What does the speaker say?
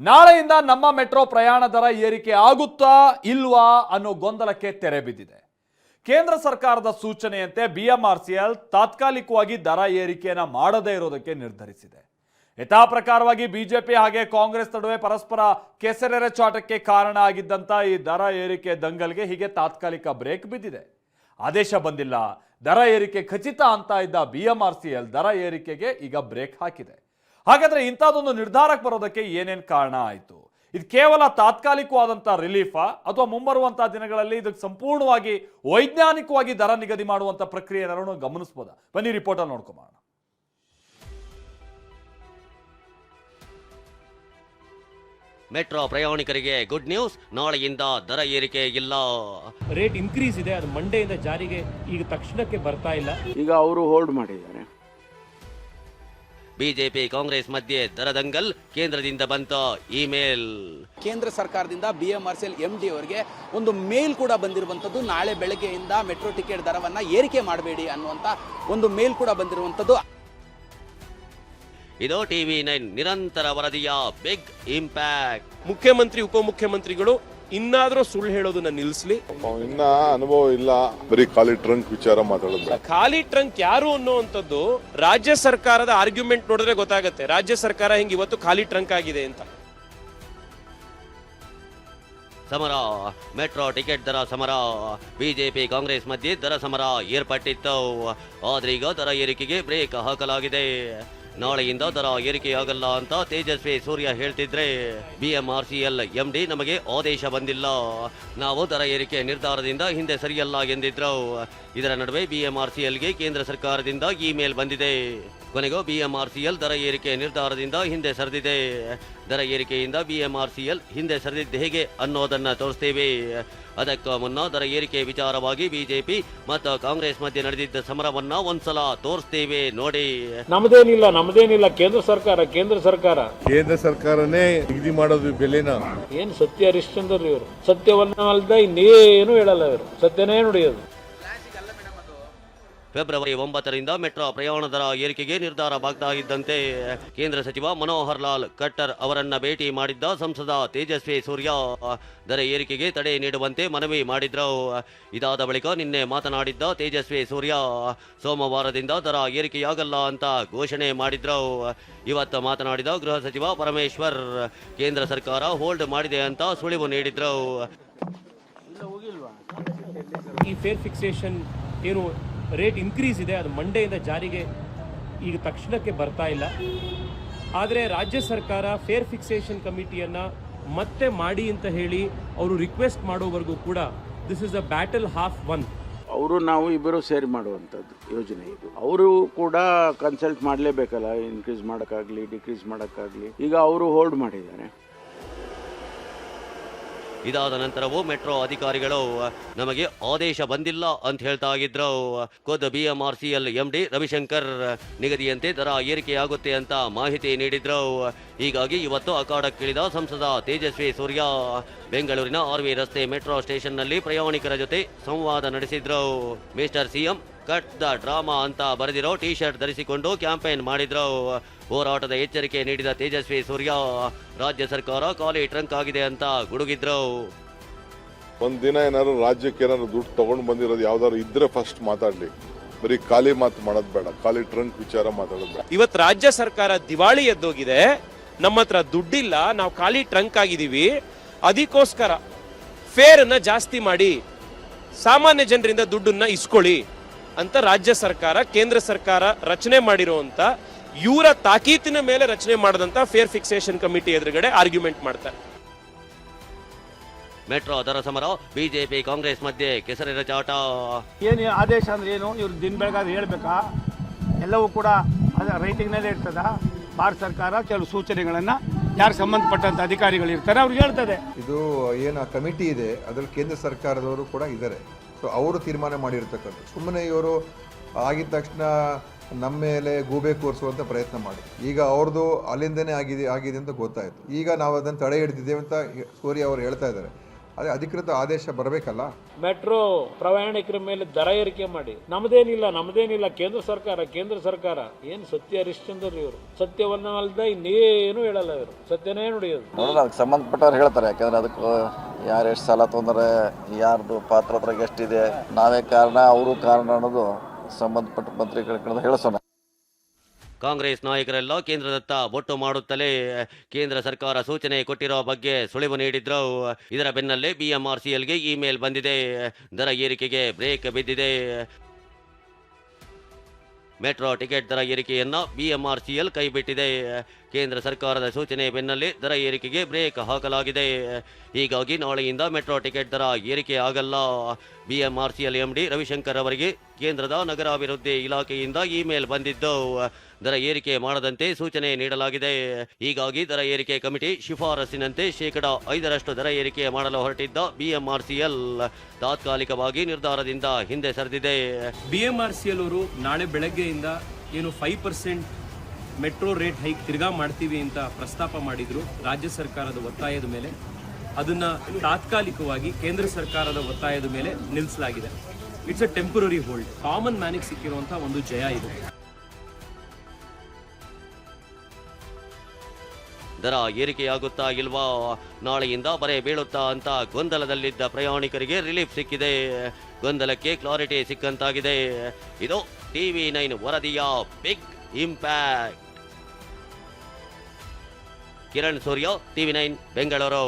ನಾಳೆಯಿಂದ ನಮ್ಮ ಮೆಟ್ರೋ ಪ್ರಯಾಣ ದರ ಏರಿಕೆ ಆಗುತ್ತಾ ಇಲ್ವಾ ಅನ್ನೋ ಗೊಂದಲಕ್ಕೆ ತೆರೆ ಬಿದ್ದಿದೆ. ಕೇಂದ್ರ ಸರ್ಕಾರದ ಸೂಚನೆಯಂತೆ ಬಿಎಂಆರ್ಸಿಎಲ್ ತಾತ್ಕಾಲಿಕವಾಗಿ ದರ ಏರಿಕೆಯನ್ನು ಮಾಡದೇ ಇರೋದಕ್ಕೆ ನಿರ್ಧರಿಸಿದೆ. ಯಥಾ ಪ್ರಕಾರವಾಗಿ ಬಿಜೆಪಿ ಹಾಗೆ ಕಾಂಗ್ರೆಸ್ ನಡುವೆ ಪರಸ್ಪರ ಕೆಸರೆರಚಾಟಕ್ಕೆ ಕಾರಣ ಆಗಿದ್ದಂತ ಈ ದರ ಏರಿಕೆ ದಂಗಲ್ಗೆ ಹೀಗೆ ತಾತ್ಕಾಲಿಕ ಬ್ರೇಕ್ ಬಿದ್ದಿದೆ. ಆದೇಶ ಬಂದಿಲ್ಲ. ದರ ಏರಿಕೆ ಖಚಿತ ಅಂತ ಇದ್ದ ಬಿಎಂಆರ್ಸಿಎಲ್ ದರ ಏರಿಕೆಗೆ ಈಗ ಬ್ರೇಕ್ ಹಾಕಿದೆ. ಹಾಗಾದ್ರೆ ಇಂಥದ್ದೊಂದು ನಿರ್ಧಾರಕ್ಕೆ ಬರೋದಕ್ಕೆ ಏನೇನ್ ಕಾರಣ ಆಯಿತು? ಇದು ಕೇವಲ ತಾತ್ಕಾಲಿಕವಾದಂಥ ರಿಲೀಫಾ? ಅಥವಾ ಮುಂಬರುವಂಥ ದಿನಗಳಲ್ಲಿ ಇದಕ್ಕೆ ಸಂಪೂರ್ಣವಾಗಿ ವೈಜ್ಞಾನಿಕವಾಗಿ ದರ ನಿಗದಿ ಮಾಡುವಂತ ಪ್ರಕ್ರಿಯೆ ಏನಾದ್ರು ಗಮನಿಸ್ಬೋದಾ? ಬನ್ನಿ ರಿಪೋರ್ಟಲ್ಲಿ ನೋಡ್ಕೊಂಬೋಣ ಮೆಟ್ರೋ ಪ್ರಯಾಣಿಕರಿಗೆ ಗುಡ್ ನ್ಯೂಸ್ ನಾಳೆಯಿಂದ ದರ ಏರಿಕೆ ಇಲ್ಲ. ರೇಟ್ ಇನ್ಕ್ರೀಸ್ ಇದೆ. ಅದು ಮಂಡೆಯಿಂದ ಜಾರಿಗೆ ಈಗ ತಕ್ಷಣಕ್ಕೆ ಬರ್ತಾ ಇಲ್ಲ. ಈಗ ಅವರು ಹೋಲ್ಡ್ ಮಾಡಿದ್ದಾರೆ. ಬಿಜೆಪಿ ಕಾಂಗ್ರೆಸ್ ಮಧ್ಯೆ ದರದಂಗಲ್ ಕೇಂದ್ರದಿಂದ ಬಂತ ಇಮೇಲ್. ಕೇಂದ್ರ ಸರ್ಕಾರದಿಂದ B M R C L M D ಅವರಿಗೆ ಒಂದು ಮೇಲ್ ಕೂಡ ಬಂದಿರುವಂಥದ್ದು. ನಾಳೆ ಬೆಳಗ್ಗೆಯಿಂದ ಮೆಟ್ರೋ ಟಿಕೆಟ್ ದರವನ್ನು ಏರಿಕೆ ಮಾಡಬೇಡಿ ಅನ್ನುವಂಥ ಒಂದು ಮೇಲ್ ಕೂಡ ಬಂದಿರುವಂಥದ್ದು. ಇದು ಟಿವಿ ನೈನ್ ನಿರಂತರ ವರದಿಯ ಬಿಗ್ ಇಂಪ್ಯಾಕ್ಟ್. ಮುಖ್ಯಮಂತ್ರಿ ಉಪಮುಖ್ಯಮಂತ್ರಿಗಳು ಇನ್ನಾದ್ರೂ ಸುಳ್ಳು ಹೇಳೋದನ್ನ ನಿಲ್ಲಿಸ್ಲಿ ಇನ್ನ ಅನುಭವ ಇಲ್ಲ. ಬರೀ ಖಾಲಿ ಟ್ರಂಕ್ ವಿಚಾರ ಮಾತಾಡೋದು ಖಾಲಿ ಟ್ರಂಕ್ ಯಾರು ಅನ್ನುವಂಥದ್ದು ರಾಜ್ಯ ಸರ್ಕಾರದ ಆರ್ಗ್ಯುಮೆಂಟ್ ನೋಡಿದ್ರೆ ಗೊತ್ತಾಗುತ್ತೆ. ರಾಜ್ಯ ಸರ್ಕಾರ ಹಿಂಗ್ ಇವತ್ತು ಖಾಲಿ ಟ್ರಂಕ್ ಆಗಿದೆ ಅಂತ. ಸಮರ ಮೆಟ್ರೋ ಟಿಕೆಟ್ ದರ ಸಮರ ಬಿಜೆಪಿ ಕಾಂಗ್ರೆಸ್ ಮಧ್ಯೆ ದರ ಸಮರ ಏರ್ಪಟ್ಟಿತ್ತು. ಆದ್ರೀಗ ದರ ಏರಿಕೆಗೆ ಬ್ರೇಕ್ ಹಾಕಲಾಗಿದೆ. ನಾಳೆಯಿಂದ ದರ ಏರಿಕೆಯಾಗಲ್ಲ ಅಂತ ತೇಜಸ್ವಿ ಸೂರ್ಯ ಹೇಳ್ತಿದ್ರೆ, ಬಿಎಂಆರ್ಸಿಎಲ್ ಎಂಡಿ ನಮಗೆ ಆದೇಶ ಬಂದಿಲ್ಲ. ನಾವು ದರ ಏರಿಕೆ ನಿರ್ಧಾರದಿಂದ ಹಿಂದೆ ಸರಿಯಲ್ಲ ಎಂದಿದ್ರು. ಇದರ ನಡುವೆ ಬಿಎಂಆರ್ಸಿಎಲ್ಗೆ ಕೇಂದ್ರ ಸರ್ಕಾರದಿಂದ ಇಮೇಲ್ ಬಂದಿದೆ. ಕೊನೆಗೂ ಬಿಎಂಆರ್ಸಿಎಲ್ ದರ ಏರಿಕೆ ನಿರ್ಧಾರದಿಂದ ಹಿಂದೆ ಸರಿದಿದೆ. ದರ ಏರಿಕೆಯಿಂದ ಬಿಎಂಆರ್ಸಿಎಲ್ ಹಿಂದೆ ಸರಿದಿದ್ದು ಹೇಗೆ ಅನ್ನೋದನ್ನು ತೋರಿಸ್ತೇವೆ. ಅದಕ್ಕೂ ಮುನ್ನ ದರ ಏರಿಕೆ ವಿಚಾರವಾಗಿ ಬಿಜೆಪಿ ಮತ್ತು ಕಾಂಗ್ರೆಸ್ ಮಧ್ಯೆ ನಡೆದಿದ್ದ ಸಮರವನ್ನ ಒಂದ್ಸಲ ತೋರಿಸ್ತೇವೆ ನೋಡಿ. ನಮ್ದೇನಿಲ್ಲ ನಮ್ದೇನಿಲ್ಲ. ಕೇಂದ್ರ ಸರ್ಕಾರ ಕೇಂದ್ರ ಸರ್ಕಾರ. ಕೇಂದ್ರ ಸರ್ಕಾರನೇ ನಿಗದಿ ಮಾಡೋದು ಬೆಲೆನ. ಏನ್ ಸತ್ಯ ಹರಿಶ್ಚಂದ್ರ ಇವರು? ಸತ್ಯವನ್ನ ಅಲ್ದ ಇನ್ನೇನು ಹೇಳಲ್ಲ ಇವರು. ಸತ್ಯನೇ ನುಡಿಯೋದು. ಫೆಬ್ರವರಿ ಒಂಬತ್ತರಿಂದ ಮೆಟ್ರೋ ಪ್ರಯಾಣ ದರ ಏರಿಕೆಗೆ ನಿರ್ಧಾರವಾಗ್ತಾ ಇದ್ದಂತೆ ಕೇಂದ್ರ ಸಚಿವ ಮನೋಹರ್ ಲಾಲ್ ಖಟ್ಟರ್ ಅವರನ್ನ ಭೇಟಿ ಮಾಡಿದ್ದ ಸಂಸದ ತೇಜಸ್ವಿ ಸೂರ್ಯ. ದರ ಏರಿಕೆಗೆ ತಡೆ ನೀಡುವಂತೆ ಮನವಿ ಮಾಡಿದ್ರು. ಇದಾದ ಬಳಿಕ ನಿನ್ನೆ ಮಾತನಾಡಿದ್ದ ತೇಜಸ್ವಿ ಸೂರ್ಯ, ಸೋಮವಾರದಿಂದ ದರ ಏರಿಕೆಯಾಗಲ್ಲ ಅಂತ ಘೋಷಣೆ ಮಾಡಿದ್ರು. ಇವತ್ತು ಮಾತನಾಡಿದ ಗೃಹ ಸಚಿವ ಪರಮೇಶ್ವರ್, ಕೇಂದ್ರ ಸರ್ಕಾರ ಹೋಲ್ಡ್ ಮಾಡಿದೆ ಅಂತ ಸುಳಿವು ನೀಡಿದ್ರು. ಈ ಫೇರ್ ಫಿಕ್ಸೇಷನ್ ಏನು ರೇಟ್ ಇನ್ಕ್ರೀಸ್ ಇದೆ. ಅದು ಮಂಡೆಯಿಂದ ಜಾರಿಗೆ ಈಗ ತಕ್ಷಣಕ್ಕೆ ಬರ್ತಾ ಇಲ್ಲ. ಆದರೆ ರಾಜ್ಯ ಸರ್ಕಾರ ಫೇರ್ ಫಿಕ್ಸೇಷನ್ ಕಮಿಟಿಯನ್ನು ಮತ್ತೆ ಮಾಡಿ ಅಂತ ಹೇಳಿ ಅವರು ರಿಕ್ವೆಸ್ಟ್ ಮಾಡೋವರೆಗೂ ಕೂಡ this is a battle half won ಅವರು ನಾವು ಇಬ್ಬರು ಸೇರಿ ಮಾಡುವಂಥದ್ದು ಯೋಜನೆ ಇದು. ಅವರು ಕೂಡ ಕನ್ಸಲ್ಟ್ ಮಾಡಲೇಬೇಕಲ್ಲ ಇನ್ಕ್ರೀಸ್ ಮಾಡೋಕ್ಕಾಗಲಿ ಡಿಕ್ರೀಸ್ ಮಾಡೋಕ್ಕಾಗಲಿ. ಈಗ ಅವರು ಹೋಲ್ಡ್ ಮಾಡಿದ್ದಾರೆ. ಇದಾದ ನಂತರವೂ ಮೆಟ್ರೋ ಅಧಿಕಾರಿಗಳು, ನಮಗೆ ಆದೇಶ ಬಂದಿಲ್ಲ ಅಂತ ಹೇಳ್ತಾ ಇದ್ರು. ಎಲ್ ಎಂ ಎಂಡಿ ರವಿಶಂಕರ್, ನಿಗದಿಯಂತೆ ದರ ಏರಿಕೆಯಾಗುತ್ತೆ ಅಂತ ಮಾಹಿತಿ ನೀಡಿದ್ರು. ಹೀಗಾಗಿ ಇವತ್ತು ಅಖಾಡಕ್ಕಿಳಿದ ಸಂಸದ ತೇಜಸ್ವಿ ಸೂರ್ಯ, ಬೆಂಗಳೂರಿನ ಆರ್ವಿ ರಸ್ತೆ ಮೆಟ್ರೋ ಸ್ಟೇಷನ್ನಲ್ಲಿ ಪ್ರಯಾಣಿಕರ ಜೊತೆ ಸಂವಾದ ನಡೆಸಿದ್ರು. Mister CM cut the drama ಅಂತ ಬರೆದಿರೋ ಟಿ ಶರ್ಟ್ ಧರಿಸಿಕೊಂಡು ಕ್ಯಾಂಪೇನ್ ಮಾಡಿದ್ರು. ಹೋರಾಟದ ಎಚ್ಚರಿಕೆ ನೀಡಿದ ತೇಜಸ್ವಿ ಸೂರ್ಯ ರಾಜ್ಯ ಸರ್ಕಾರ ಖಾಲಿ ಟ್ರಂಕ್ ಆಗಿದೆ ಅಂತ ಗುಡುಗಿದ್ರು. ಒಂದ್ ದಿನ ಏನಾದ್ರು ರಾಜ್ಯಕ್ಕೆ ಏನಾದ್ರು ದುಡ್ಡು ತಗೊಂಡು ಬಂದಿರೋದು ಯಾವ್ದಾದ್ರು ಇದ್ರೆ ಫಸ್ಟ್ ಮಾತಾಡ್ಲಿ. ಬರೀ ಖಾಲಿ ಮಾತು ಮಾಡೋದ್ ಬೇಡ ಖಾಲಿ ಟ್ರಂಕ್ ವಿಚಾರ ಮಾತಾಡೋದು ಬೇಡ. ಇವತ್ತು ರಾಜ್ಯ ಸರ್ಕಾರ ದಿವಾಳಿ ಎದ್ದೋಗಿದೆ. ನಮ್ಮ ಹತ್ರ ದುಡ್ಡಿಲ್ಲ ನಾವು ಖಾಲಿ ಟ್ರಂಕ್ ಆಗಿದ್ದೀವಿ ಅದಕ್ಕೋಸ್ಕರ ಫೇರನ್ನ ಅನ್ನ ಜಾಸ್ತಿ ಮಾಡಿ ಸಾಮಾನ್ಯ ಜನರಿಂದ ದುಡ್ಡನ್ನ ಇಸ್ಕೊಳ್ಳಿ. ಅಂತ ರಾಜ್ಯ ಸರ್ಕಾರ ಕೇಂದ್ರ ಸರ್ಕಾರ ರಚನೆ ಮಾಡಿರುವಂತ ಇವರ ತಾಕೀತಿನ ಮೇಲೆ ರಚನೆ ಮಾಡಿದಂತ ಫೇರ್ ಫಿಕ್ಸೇಷನ್ ಕಮಿಟಿ ಎದುರುಗಡೆ ಆರ್ಗ್ಯುಮೆಂಟ್ ಮಾಡ್ತಾರೆ ಮೆಟ್ರೋ ದರ ಸಮರ ಬಿಜೆಪಿ ಕಾಂಗ್ರೆಸ್ ಮಧ್ಯೆ ಕೆಸರೆರಚಾಟ ಏನು ಆದೇಶ ಅಂದ್ರೆ ಏನು? ಇವ್ರು ದಿನ ಬೆಳಗಾದ್ರೆ ಹೇಳ್ಬೇಕಾ? ಎಲ್ಲವೂ ಕೂಡ ಅದು ರೈಟಿಂಗ್ನಲ್ಲೇ ಇರ್ತದ. ಭಾರತ ಸರ್ಕಾರ ಕೆಲವು ಸೂಚನೆಗಳನ್ನು ಯಾರು ಸಂಬಂಧಪಟ್ಟಂತ ಅಧಿಕಾರಿಗಳು ಇರ್ತಾರೆ ಅವ್ರಿಗೆ ಹೇಳ್ತದೆ ಇದು ಏನು ಕಮಿಟಿ ಇದೆ ಅದರಲ್ಲಿ ಕೇಂದ್ರ ಸರ್ಕಾರದವರು ಕೂಡ ಇದ್ದಾರೆ. ಸೊ ಅವರು ತೀರ್ಮಾನ ಮಾಡಿರ್ತಕ್ಕಂಥ ಸುಮ್ಮನೆ ಇವರು ಆಗಿದ ತಕ್ಷಣ ನಮ್ಮ ಮೇಲೆ ಗೂಬೆ ಕೂರಿಸುವಂಥ ಪ್ರಯತ್ನ ಮಾಡಿ ಈಗ ಅವ್ರದ್ದು ಅಲ್ಲಿಂದನೇ ಆಗಿದೆ ಆಗಿದೆ ಅಂತ ಗೊತ್ತಾಯಿತು. ಈಗ ನಾವು ಅದನ್ನು ತಡೆ ಹಿಡಿದಿದ್ದೇವೆ ಅಂತ ಸೂರ್ಯ ಅವರು ಹೇಳ್ತಾ ಇದ್ದಾರೆ. ಅದೇ ಅಧಿಕೃತ ಆದೇಶ ಬರಬೇಕಲ್ಲ? ಮೆಟ್ರೋ ಪ್ರಯಾಣಿಕರ ಮೇಲೆ ದರ ಏರಿಕೆ ಮಾಡಿ. ನಮ್ದೇನಿಲ್ಲ ನಮ್ದೇನಿಲ್ಲ. ಕೇಂದ್ರ ಸರ್ಕಾರ ಕೇಂದ್ರ ಸರ್ಕಾರ. ಏನು ಸತ್ಯ ಹರಿಶ್ಚಂದ್ರ ಇವರು? ಸತ್ಯವನ್ನ ಅಲ್ದ ಇನ್ನೇನು ಹೇಳಲ್ಲ ಇವರು. ಸತ್ಯನೇ ನುಡಿಯೋದು. ನೋಡೋಣ ಅದಕ್ಕೆ ಸಂಬಂಧಪಟ್ಟವ್ರು ಹೇಳ್ತಾರೆ. ಯಾಕಂದ್ರೆ ಅದಕ್ಕೆ ಯಾರು ಎಷ್ಟು ಸಾಲ ತೊಂದರೆ ಯಾರ್ದು ಪಾತ್ರ ಎಷ್ಟಿದೆ ನಾವೇ ಕಾರಣ ಅವರು ಕಾರಣ ಅನ್ನೋದು ಸಂಬಂಧಪಟ್ಟ ಮಂತ್ರಿಗಳ ಕಡೆ ಹೇಳಿಸೋಣ. ಕಾಂಗ್ರೆಸ್ ನಾಯಕರೆಲ್ಲ ಕೇಂದ್ರದತ್ತ ಬೊಟ್ಟು ಮಾಡುತ್ತಲೇ ಕೇಂದ್ರ ಸರ್ಕಾರ ಸೂಚನೆ ಕೊಟ್ಟಿರೋ ಬಗ್ಗೆ ಸುಳಿವು ನೀಡಿದ್ರು. ಇದರ ಬೆನ್ನಲ್ಲೇ ಬಿಎಂಆರ್ಸಿಎಲ್ಗೆ ಇಮೇಲ್ ಬಂದಿದೆ. ದರ ಏರಿಕೆಗೆ ಬ್ರೇಕ್ ಬಿದ್ದಿದೆ. ಮೆಟ್ರೋ ಟಿಕೆಟ್ ದರ ಏರಿಕೆಯನ್ನು ಬಿಎಂಆರ್ಸಿಎಲ್ ಕೈಬಿಟ್ಟಿದೆ. ಕೇಂದ್ರ ಸರ್ಕಾರದ ಸೂಚನೆ ಬೆನ್ನಲ್ಲೇ ದರ ಏರಿಕೆಗೆ ಬ್ರೇಕ್ ಹಾಕಲಾಗಿದೆ. ಹೀಗಾಗಿ ನಾಳೆಯಿಂದ ಮೆಟ್ರೋ ಟಿಕೆಟ್ ದರ ಏರಿಕೆ ಆಗಲ್ಲ. ಬಿಎಂಆರ್ಸಿಎಲ್ ಎಂಡಿ ರವಿಶಂಕರ್ ಅವರಿಗೆ ಕೇಂದ್ರದ ನಗರಾಭಿವೃದ್ಧಿ ಇಲಾಖೆಯಿಂದ ಇಮೇಲ್ ಬಂದಿದ್ದು. ದರ ಏರಿಕೆ ಮಾಡದಂತೆ ಸೂಚನೆ ನೀಡಲಾಗಿದೆ. ಹೀಗಾಗಿ ದರ ಏರಿಕೆ ಕಮಿಟಿ ಶಿಫಾರಸಿನಂತೆ ಶೇಕಡ ಐದರಷ್ಟು ದರ ಏರಿಕೆ ಮಾಡಲು ಹೊರಟಿದ್ದ ಬಿಎಂಆರ್ಸಿಎಲ್. ತಾತ್ಕಾಲಿಕವಾಗಿ ನಿರ್ಧಾರದಿಂದ ಹಿಂದೆ ಸರಿದಿದೆ. ಬಿಎಂಆರ್ಸಿಎಲ್ ಅವರು ನಾಳೆ ಬೆಳಗ್ಗೆಯಿಂದ ಏನು five percent metro rate hike ತಿರ್ಗಾ ಮಾಡ್ತೀವಿ ಅಂತ ಪ್ರಸ್ತಾಪ ಮಾಡಿದ್ರು ರಾಜ್ಯ ಸರ್ಕಾರದ ಒತ್ತಾಯದ ಮೇಲೆ. ಅದನ್ನ ತಾತ್ಕಾಲಿಕವಾಗಿ ಕೇಂದ್ರ ಸರ್ಕಾರದ ಒತ್ತಾಯದ ಮೇಲೆ ನಿಲ್ಲಿಸಲಾಗಿದೆ it's a temporary hold common ಮ್ಯಾನಿಗೆ ಸಿಕ್ಕಿರುವಂತಹ ಒಂದು ಜಯ ಇದು ದರ ಏರಿಕೆಯಾಗುತ್ತಾ ಇಲ್ವಾ? ನಾಳೆಯಿಂದ ಬರೆ ಬೀಳುತ್ತಾ ಅಂತ ಗೊಂದಲದಲ್ಲಿದ್ದ ಪ್ರಯಾಣಿಕರಿಗೆ ರಿಲೀಫ್ ಸಿಕ್ಕಿದೆ. ಗೊಂದಲಕ್ಕೆ ಕ್ಲಾರಿಟಿ ಸಿಕ್ಕಂತಾಗಿದೆ. ಇದು ಟಿವಿ ನೈನ್ ವರದಿಯ big impact Kiran Surya, TV nine Bengaluru.